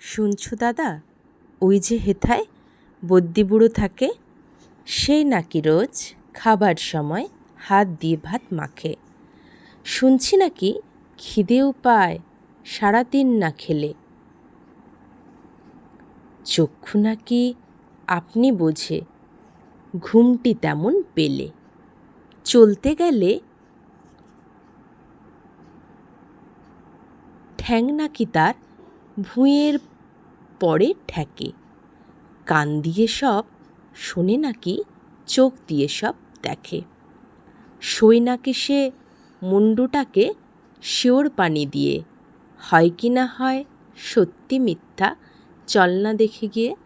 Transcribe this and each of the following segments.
শুনছো দাদা? ওই যে হেথায় বুড়ো থাকে সেই নাকি রোজ খাবার সময় হাত দিয়ে ভাত মাখে। শুনছি নাকি খিদেও পায়, সারাদিন না খেলে। চক্ষু নাকি আপনি বোঝে, ঘুমটি তেমন পেলে। চলতে গেলে ঠ্যাং নাকি তার ভুঁয়ের পরে ঠেকে। কান দিয়ে সব শোনে নাকি, চোখ দিয়ে সব দেখে। সই নাকি সে মুন্ডুটাকে শিওর পানি দিয়ে। হয় কি না হয়, সত্যি মিথ্যা, চল না দেখে গিয়ে।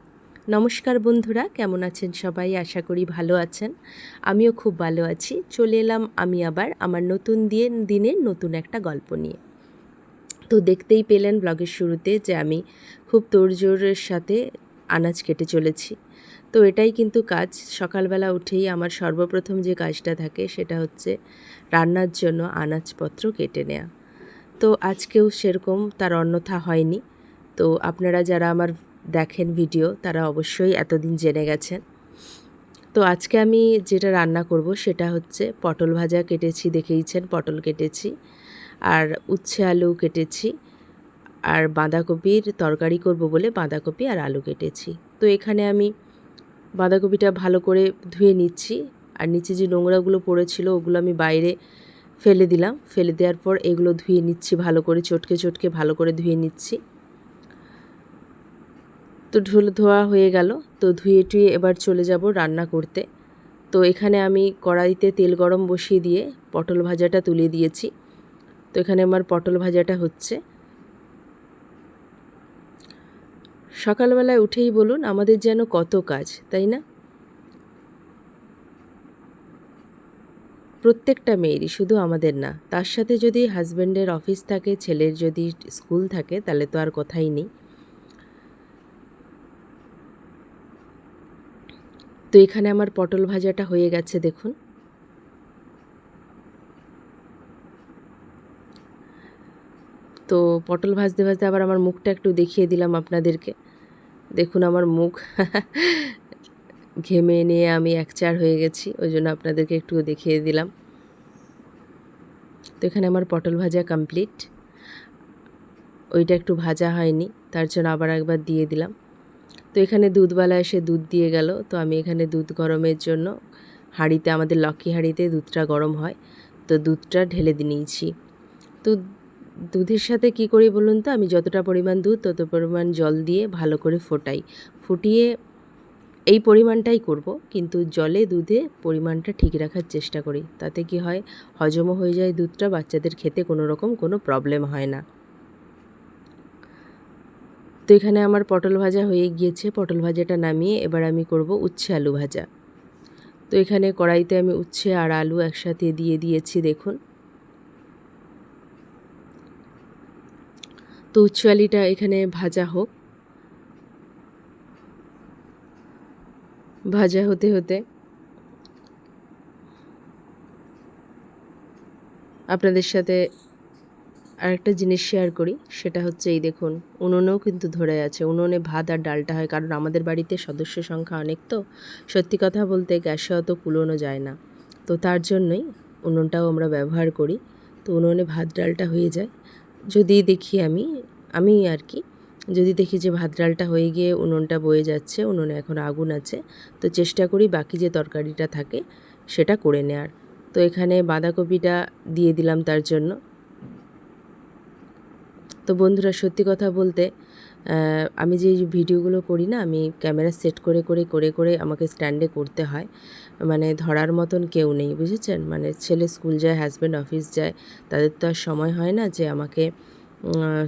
নমস্কার বন্ধুরা, কেমন আছেন সবাই? আশা করি ভালো আছেন। আমিও খুব ভালো আছি। চলে এলাম আমি আবার আমার নতুন দিয়ে দিনের নতুন একটা গল্প নিয়ে। তো দেখতেই পেলেন ব্লগের শুরুতে যে আমি খুব তোড়জোড়ের সাথে আনাজ কেটে চলেছি। তো এটাই কিন্তু কাজ। সকালবেলা উঠেই আমার সর্বপ্রথম যে কাজটা থাকে সেটা হচ্ছে রান্নার জন্য আনাজপত্র কেটে নেওয়া তো আজকেও সেরকম তার অন্যথা হয়নি। তো আপনারা যারা আমার দেখেন ভিডিও, তারা অবশ্যই এতদিন জেনে গেছেন। তো আজকে আমি যেটা রান্না করব সেটা হচ্ছে পটল ভাজা কেটেছি, দেখেইছেন পটল কেটেছি। আর উচ্ছে আলু কেটেছি আর বাঁধাকপির তরকারি করব বলে বাঁধাকপি আর আলু কেটেছি। তো এখানে আমি বাঁধাকপিটা ভালো করে ধুয়ে নিচ্ছি আর নিচে যে নোংরাগুলো পড়েছিল ওগুলো আমি বাইরে ফেলে দিলাম। ফেলে দেওয়ার পর এগুলো ধুয়ে নিচ্ছি ভালো করে, চটকে চটকে ভালো করে ধুয়ে নিচ্ছি। তো ঢোল ধোয়া হয়ে গেল। তো ধুয়ে টুয়ে এবার চলে যাব রান্না করতে। তো এখানে আমি কড়াইতে তেল গরম বসিয়ে দিয়ে পটল ভাজাটা তুলে দিয়েছি। তো এখানে আমার পটল ভাজাটা হচ্ছে। সকালবেলায় উঠেই বলুন, আমাদের যেন কত কাজ, তাই না? প্রত্যেকটা মেয়েরই, শুধু আমাদের না। তার সাথে যদি হাজব্যান্ডের অফিস থাকে, ছেলের যদি স্কুল থাকে, তাহলে তো আর কথাই নেই। তো এখানে আমার পটল ভাজাটা হয়ে গেছে, দেখুন। তো পটল ভাজতে ভাজতে আবার আমার মুখটা একটু দেখিয়ে দিলাম আপনাদেরকে। দেখুন আমার মুখ। ঘেমে নিয়ে আমি একচার হয়ে গেছি, ওই জন্য আপনাদেরকে একটু দেখিয়ে দিলাম। তো এখানে আমার পটল ভাজা কমপ্লিট ওইটা একটু ভাজা হয়নি, তার জন্য আবার একবার দিয়ে দিলাম। তো এখানে দুধওয়ালা এসে দুধ দিয়ে গেল। তো আমি এখানে দুধ গরমের জন্য হাঁড়িতে, আমাদের লক্ষ্মী হাঁড়িতে দুধটা গরম হয়। তো দুধটা ঢেলে নিয়েছি। তো দুধের সাথে কি করি বলুন তো? আমি যতটা পরিমাণ দুধ, তত পরিমাণ জল দিয়ে ভালো করে ফোটাই। ফুটিয়ে এই পরিমাণটাই করব, কিন্তু জলে দুধে পরিমাণটা ঠিক রাখার চেষ্টা করি। তাতে কি হয়? হজমও হয়ে যায় দুধটা, বাচ্চাদের খেতে কোনো রকম কোনো প্রবলেম হয় না। তো এখানে আমার পটল ভাজা হয়ে গিয়েছে। পটল ভাজাটা নামিয়ে এবার আমি করব উচ্ছে আলু ভাজা। তো এখানে কড়াইতে আমি উচ্ছে আর আলু একসাথে দিয়ে দিয়েছি, দেখুন। তো উচ্ছে আলিটা এখানে ভাজা হোক। ভাজা হতে হতে আপনাদের সাথে আরেকটা জিনিস শেয়ার করি, সেটা হচ্ছে এই দেখুন, উনুনেও কিন্তু ধরে আছে। উনুনে ভাত আর ডালটা হয়, কারণ আমাদের বাড়িতে সদস্য সংখ্যা অনেক তো। সত্যি কথা বলতে গ্যাসে অত কুলোনো যায় না। তো তার জন্যই উনুনটাও আমরা ব্যবহার করি। তো উনুনে ভাত, ডালটা হয়ে যায়। যদি দেখি আমি আমি আর কি যদি দেখি যে ভাত ডালটা হয়ে গিয়ে উনুনটা বয়ে যাচ্ছে, উনুনে এখন আগুন আছে, তো চেষ্টা করি বাকি যে তরকারিটা থাকে সেটা করে নেওয়ার তো এখানে বাঁধাকপিটা দিয়ে দিলাম তার জন্য। তো বন্ধুরা, সত্যি কথা বলতে আমি যে ভিডিওগুলো করি না, আমি ক্যামেরা সেট করে করে করে করে আমাকে স্ট্যান্ডে করতে হয়। মানে ধরার মতন কেউ নেই, বুঝেছেন? মানে ছেলে স্কুল যায় হাজব্যান্ড অফিস যায়, তাদের তো আর সময় হয় না যে আমাকে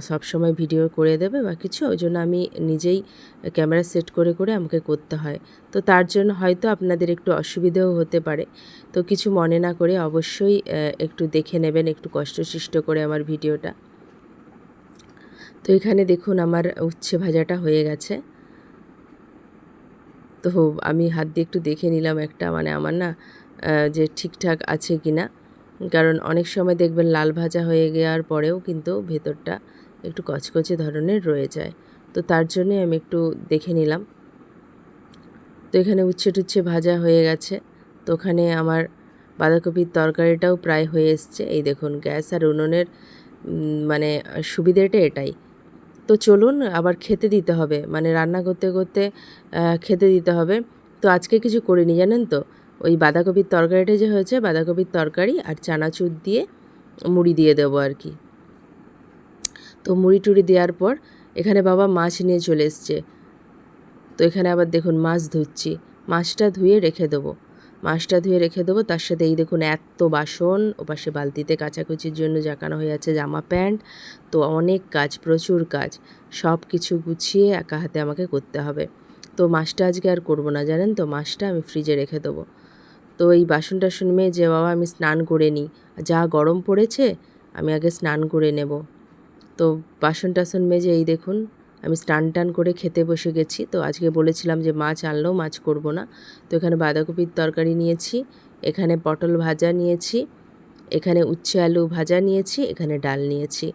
সব সময় ভিডিও করে দেবে বা কিছু। ওই জন্য আমি নিজেই ক্যামেরা সেট করে করে আমাকে করতে হয়। তো তার জন্য হয়তো আপনাদের একটু অসুবিধেও হতে পারে। তো কিছু মনে না করে অবশ্যই একটু দেখে নেবেন, একটু কষ্টসৃষ্ট করে আমার ভিডিওটা। তো এখানে দেখুন আমার উচ্ছে ভাজাটা হয়ে গেছে। তো আমি হাত দিয়ে একটু দেখে নিলাম একটা মানে আমার না যে ঠিকঠাক আছে কি না কারণ অনেক সময় দেখবেন লাল ভাজা হয়ে যাওয়ার পরেও কিন্তু ভেতরটা একটু কচকচে ধরনের রয়ে যায়। তো তার জন্যে আমি একটু দেখে নিলাম। তো এখানে উচ্ছে টুচ্ছে ভাজা হয়ে গেছে। তো ওখানে আমার বাঁধাকপির তরকারিটাও প্রায় হয়ে এসছে। এই দেখুন, গ্যাস আর উনুনের মানে সুবিধেটা এটাই। তো চলুন আবার খেতে দিতে হবে। মানে রান্না করতে করতে খেতে দিতে হবে। তো আজকে কিছু করিনি, জানেন তো? ওই বাঁধাকপির তরকারিটা যে হয়েছে, বাঁধাকপির তরকারি আর চানাচুর দিয়ে মুড়ি দিয়ে দেবো আর কি। তো মুড়ি টুড়ি দেওয়ার পর এখানে বাবা মাছ নিয়ে চলে এসছে। তো এখানে আবার দেখুন মাছ ধুচ্ছি। মাছটা ধুয়ে রেখে দেবো। মাছটা ধুয়ে রেখে দেবো। তার সাথে এই দেখুন এত বাসন, ওপাশে বালতিতে কাচাকুচির জন্য জাকানো হয়ে আছে জামা, প্যান্ট। তো অনেক কাজ, প্রচুর কাজ। সব কিছু গুছিয়ে একা হাতে আমাকে করতে হবে। তো মাছটা আজকে আর করব না, জানেন তো? মাছটা আমি ফ্রিজে রেখে দেবো। তো এই বাসন টাসন মেয়ে যে বাবা আমি স্নান করে নিই। যা গরম পড়েছে, আমি আগে স্নান করে নেব। তো বাসন টাসন মেজে এই দেখুন আমি স্নান টান করে খেতে বসে গেছি। তো আজকে বলেছিলাম যে মাছ আনলেও মাছ করব না। তো এখানে বাঁধাকপির তরকারি নিয়েছি, এখানে পটল ভাজা নিয়েছি, এখানে উচ্ছে আলু ভাজা নিয়েছি, এখানে ডাল নিয়েছি।